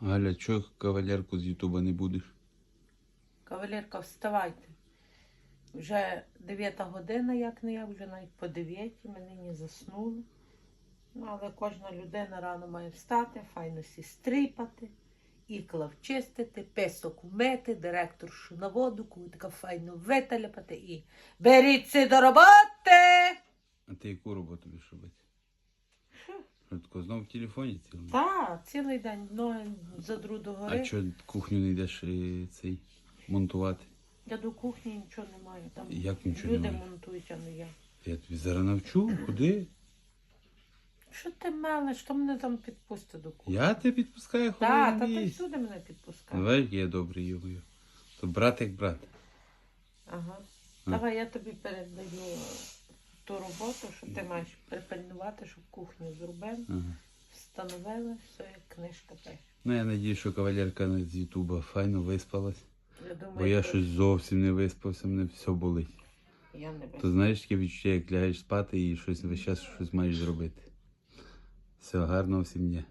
Галя, чого кавалерку з Ютуба не будеш? Кавалерка, вставайте. Вже 9 година, як не я, вже навіть по 9, ми нині заснули. Ну, але кожна людина рано має встати, файно сі стріпати, ікла вчистити, песок умити, директоршу на воду, кутика файно виталяпати і беріться до роботи! А ти яку роботу будеш робити? Що тако знов в телефоні цілий? Та, цілий день ноги задру до гори. А чого кухню не йдеш е, цей монтувати? Я до кухні нічого не маю. Там Як нічого люди немає? монтують, а не я. Я тобі зараз навчу, куди? Що ти мелиш? Що мене там підпусти до кухні? Я тебе підпускаю, ходи Так, та ти всюди мене підпускає. Давай, я добрий його. То брат як брат. Ага. Давай я тобі передаю ту роботу, що ти маєш припильнувати, щоб кухню зробили, Ага. встановили, все як книжка пише. Ну, я надію, що кавалерка з Ютуба файно виспалась. Я думаю, Бо я то- щось зовсім не виспався, мене все болить. я не То знаєш таке відчуття, як лягаєш спати і щось весь час щось маєш зробити. Все, гарного всім дня.